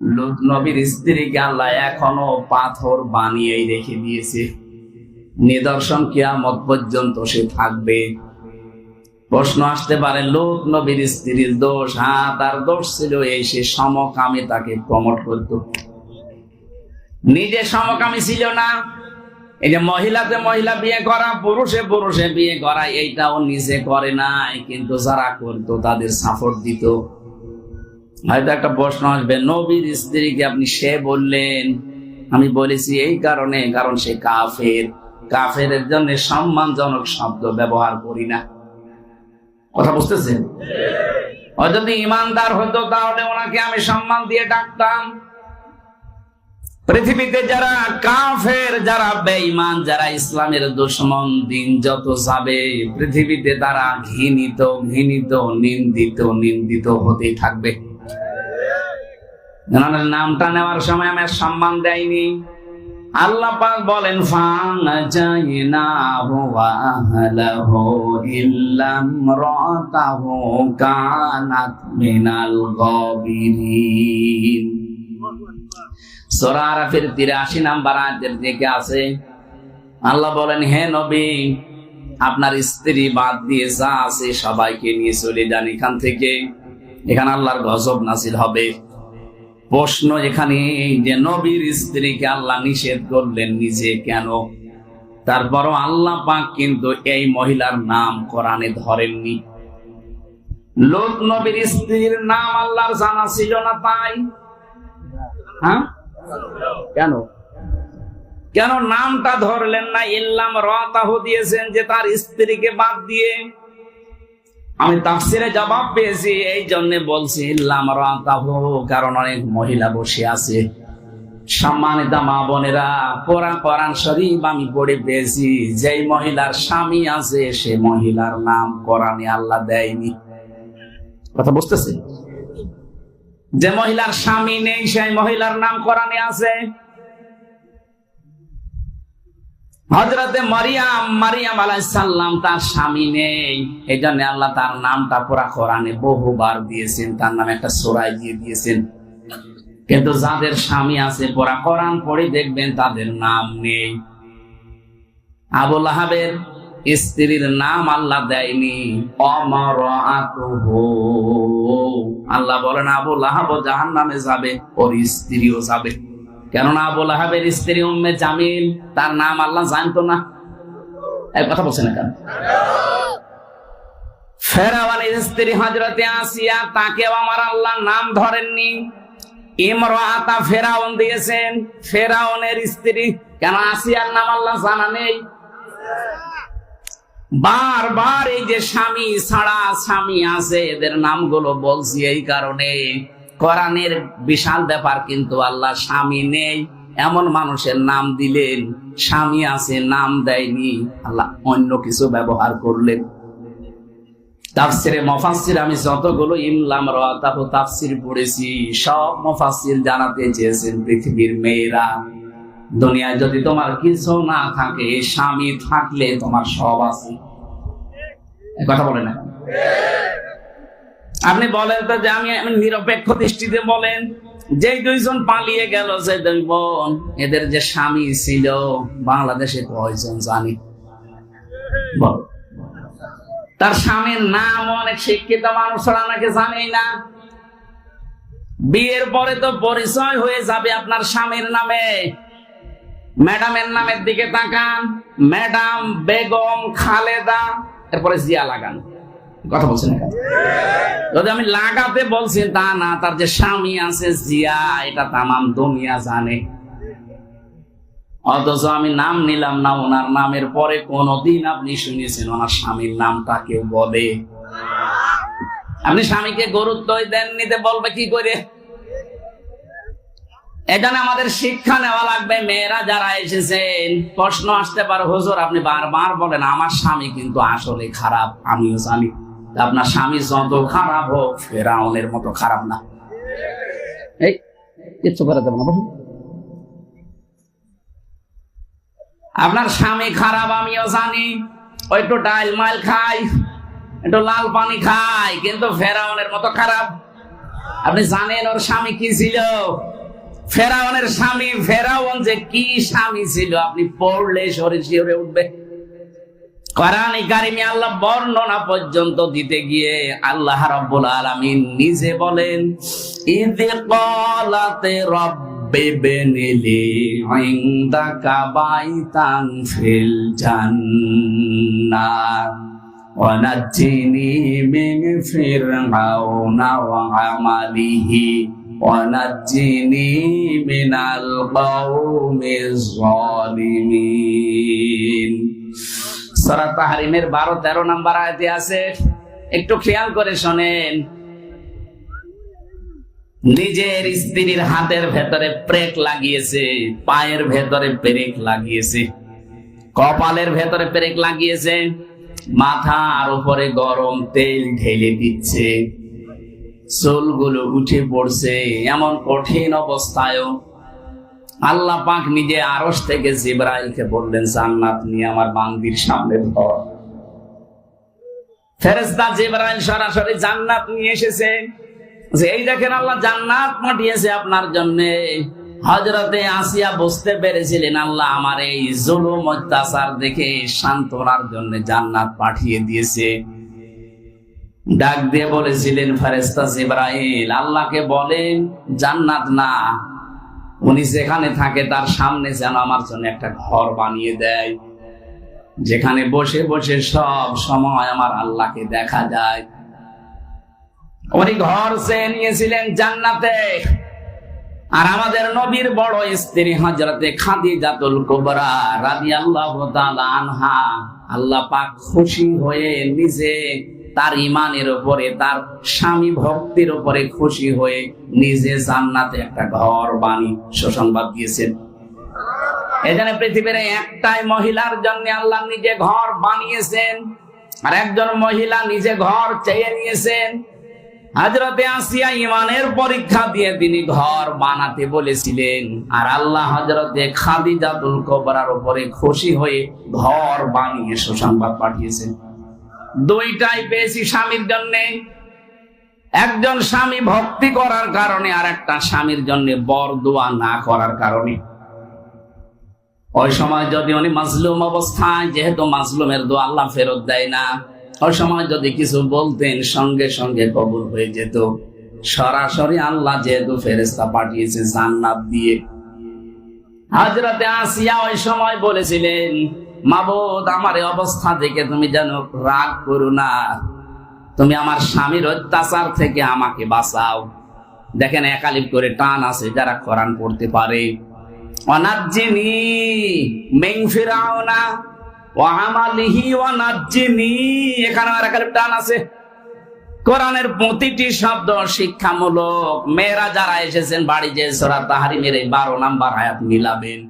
নবীর স্ত্রীকে আল্লাহ এখনও পাথর বানিয়েই রেখে দিয়েছে। নিদর্শন কিয়ামত পর্যন্ত সে থাকবে। প্রশ্ন আসতে পারে, লোক নবীর স্ত্রীর দোষ? হ্যাঁ তার দোষ ছিল এই সে সমকামী তাকে প্রমোট করত। নিজে সমকামী ছিল না। এই যে মহিলাতে মহিলা বিয়ে করা, পুরুষে পুরুষে বিয়ে করা, এইটাও নিজে করে নাই, কিন্তু যারা করতো তাদের সাপোর্ট দিত। হয়তো একটা প্রশ্ন আসবে, নবীর স্ত্রীকে আপনি সে বললেন? আমি বলেছি এই কারণে, কারণ সে কাফের। কাফের জন্য সম্মানজনক শব্দ ব্যবহার করি না। কথা বুঝতেছেন? যদি ইমানদার হতো, তাহলে ওনাকে আমি সম্মান দিয়ে ডাকতাম। পৃথিবীতে যারা কাফের, যারা বেঈমান, যারা ইসলামের দুশ্মন, দিন যত যাবে, পৃথিবীতে তারা ঘৃণিত ঘৃণিত, নিন্দিত নিন্দিত হতেই থাকবে। ওনার নামটা নেওয়ার সময় আমার সম্মান দেয়নি। আল্লাহ পাক বলেন, ফান জাইনাহু ওয়া আহলাহু ইল্লাম রাতাহু কানাত মিনাল গাবিরিন। সূরা আরাফের 83 নাম্বার আয়াতের দিকে আছে। আল্লাহ বলেন, হে নবী, আপনার স্ত্রী বাদ দিয়ে যা আছে সবাইকে নিয়ে চলে যান এখান থেকে। এখানে আল্লাহর গজব নাসিল হবে। প্রশ্ন এখানে যে নবীর স্ত্রীকে আল্লাহ নিষেধ করলেন নিজে কেন? তারপরও আল্লাহ পাক কিন্তু এই মহিলার নাম কোরআনে ধরেননি। লোক নবীর স্ত্রীর নাম আল্লাহর জানা ছিল না তাই? হ্যাঁ? কেন? কেন নামটা ধরলেন না? ইল্লাম রাতাহ দিয়েছেন যে তার স্ত্রীকে বাদ দিয়ে। আমি তাফসিরে জবাব পেয়েছি এই জন্য বলছি কারণ অনেক মহিলা বসে আছে। সম্মানিতা মা বোনেরা, কোরআন কোরআন শরীফ আমি পড়ে পেয়েছি। যেই মহিলার স্বামী আছে, সে মহিলার নাম কোরআনে আল্লাহ দেয়নি। কথা বুঝতেছে যে মহিলার স্বামী নেই, সেই মহিলার নাম কোরআনে আছে। হজরতে মারিয়াম মারিয়াম আলাইসাল্লাম তার স্বামী নেই। এই জন্য আল্লাহ তার নামটা পুরা কোরআনে বহুবার দিয়েছেন, তার নামে একটা সোরাই দিয়ে দিয়েছেন। কিন্তু যাদের স্বামী আছে, পুরা কোরআন পড়ে দেখবেন তাদের নাম নেই। আবুল আহাবের স্ত্রীর নাম আল্লাহ দেয়নি। অমর আল্লাহ বলেন আবুল আহাব জাহান নামে যাবে, ওর স্ত্রীও যাবে। কেননা আবুল আহাবের স্ত্রী উম্মে জামিল, তার নাম আল্লাহ জানতো না। এক কথা বলছে না কেন? ফেরাওয়ানের স্ত্রী হজরতে আসিয়া, তাকেও আমার আল্লাহ নাম ধরেননি। ইমরাতা ফেরাউন দিয়েছেন। ফেরাউনের স্ত্রী, কেন আসিয়ার নাম আল্লাহ জানা নেই? বারবার এই যে স্বামী ছাড়া স্বামী আছে, এদের নামগুলো বলছি এই কারণে। কোরআনের বিশাল ব্যাপার কিন্তু আল্লাহ স্বামী নেই, এমন মানুষের নাম দিলেন, স্বামী আছে, নাম দেয়নি, আল্লাহ অন্য কিছু ব্যবহার করলেন। তাফসিরে মফাসির আমি যতগুলো ইমলাম রাতাহ তাফসির পড়েছি, সব মফাসির জানাতে চেয়েছেন পৃথিবীর মেয়েরা। দুনিয়ায় যদি তোমার কিছু না থাকে, স্বামী থাকলে তোমার সব আছে। কথা বলে না। আপনি বলেন তো যে আমি নিরপেক্ষ দৃষ্টিতে বলেন যে দুইজন পালিয়ে গেল যে দুই বোন, এদের যে স্বামী ছিল, বাংলাদেশে কয়জন জানি? বল। তার স্বামীর নাম অনেক শিক্ষিত মানুষরা অনেকে জানেই না। বিয়ের পরে তো পরিচয় হয়ে যাবে আপনার স্বামীর নামে। ম্যাডামের নামের দিকে তাকান, ম্যাডাম বেগম খালেদা, এরপরে জিয়া লাগান। কথা বলছেন যদি আমি লাগাতে বলছি, তা না, তার যে স্বামী আছে জিয়া, এটা তামাম দুনিয়া জানে। অথচ আমি নাম নিলাম না, ওনার নামের পরে কোনদিন আপনি শুনেছেন ওনার স্বামীর নামটা কেউ বলে? আপনি স্বামীকে গুরুত্বই দেননি তে বলবে কি করে? এখানে আমাদের শিক্ষা নেওয়া লাগবে, মেয়েরা যারা এসেছেন, প্রশ্ন আসতে পারে, হুজুর, আপনি বারবার বলেন, আমার স্বামী কিন্তু আসলে খারাপ, আমিও জানি। আপনার স্বামী যত খারাপ হোক, ফেরাউনের মতো খারাপ না। এই, কিচ্ছু করে দেবো না। আপনার স্বামী খারাপ, আমিও জানি। ওই একটু ডাইল মাইল খাই একটু লাল পানি খাই কিন্তু ফেরাউনের মতো খারাপ। আপনি জানেন ওর স্বামী কি ছিল? ফেরাউনের স্বামী, ফেরাউন যে কি স্বামী ছিল, আপনি পড়লে শরীর শিওরে উঠবে। কোরআন কারিমে আল্লাহ বর্ণনা পর্যন্ত দিতে গিয়ে আল্লাহ রাব্বুল আলামিন নিজে বলেন ইদ ক্বালাতে রাব্বি বিনলি ইনদাকা বাইতান ফিল জান্নাহ ওয়ানাজিনি মিন ফিরআউনা ওয়া আমালিহি ওয়ানাজিনি মিনাল কওমিজ জালিমিন সূরা তাহরিমের 12 13 নাম্বার আয়াতে আছে, একটু খেয়াল করে শোনেন। নিজের স্ত্রীর হাতের ভেতরে প্রেক লাগিয়েছে, পায়ের ভেতরে পেরেক লাগিয়েছে, কপালের ভেতরে পেরেক লাগিয়েছে, মাথার উপরে গরম তেল ঢেলে দিচ্ছে, চুলগুলো উঠে পড়ছে, এমন কঠিন অবস্থায়ও আল্লাহ পাক নিজে আরস থেকে জিব্রাইলকে বললেন, জান্নাত নিয়ে আমার বান্দির সামনে ধর। ফেরেস্তা জিব্রাইল সরাসরি জান্নাত নিয়ে এসেছে। যে, এই দেখেন আল্লাহ জান্নাত পাঠিয়েছে আপনার জন্য। হজরতে আসিয়া বুঝতে পেরেছিলেন, আল্লাহ আমার এই জুলুম, অত্যাচার দেখে সান্ত্বনার জন্য জান্নাত পাঠিয়ে দিয়েছে। ডাক দিয়ে বলেছিলেন ফেরেস্তা জিব্রাইল, আল্লাহকে বলেন, জান্নাত না উনি যেখানে থাকে, তার সামনে যেন আমার জন্য একটা ঘর বানিয়ে দেয়। যেখানে বসে বসে সব সময় আমার আল্লাহকে দেখা যায়। উনি ঘর নিয়েছিলেন জান্নাতে। আর আমাদের নবীর বড় স্ত্রী হজরতে খাদি জাতুল কোবরা রাদি আল্লাহ আনহা, আল্লাহ পাক খুশি হয়ে নিজে তার ইমানের উপরে, তার স্বামী ভক্তির উপরে খুশি হয়ে নিজে জান্নাতে একটা ঘর বাণী সুসংবাদ দিয়েছেন। এখানে পৃথিবীর একটাই মহিলার জন্য আল্লাহ নিজে ঘর বানিয়েছেন, আর একজন মহিলা নিজে ঘর চেয়ে নিয়েছেন। হাজরতে আসিয়া ইমানের পরীক্ষা দিয়ে তিনি ঘর বানাতে বলেছিলেন, আর আল্লাহ হজরতে খাদিজাতুল কবরার উপরে খুশি হয়ে ঘর বানিয়ে সুসংবাদ পাঠিয়েছেন। দুইটাই পেয়েছি স্বামীর জন্য। একজন স্বামী ভক্তি করার কারণে আর একটা স্বামীর জন্য বর দোয়া না করার কারণে। ওই সময় যদি উনি মাজলুম অবস্থায়, যেহেতু মাজলুমের দোয়া আল্লাহ ফেরত দেয় না, ওই সময় যদি কিছু বলতেন, সঙ্গে সঙ্গে কবুল হয়ে যেত। সরাসরি আল্লাহ যেহেতু ফেরেস্তা পাঠিয়েছে জান্নাত দিয়ে। হাজরাতে আসিয়া ওই সময় বলেছিলেন মাবুদ, আমার অবস্থা দেখে তুমি যেন রাগ করো না। তুমি আমার স্বামীর অত্যাচার থেকে আমাকে বাঁচাও। দেখেন একালিপ করে টান আছে যারা কোরআন পড়তে পারে। মেং ফিরাও না আর টান আছে। প্রতিটি শব্দ শিক্ষামূলক। মেয়েরা যারা এসেছেন বাড়ি যে সোরা তাহারিমের এই বারো নাম্বার আয়াত মিলাবেন।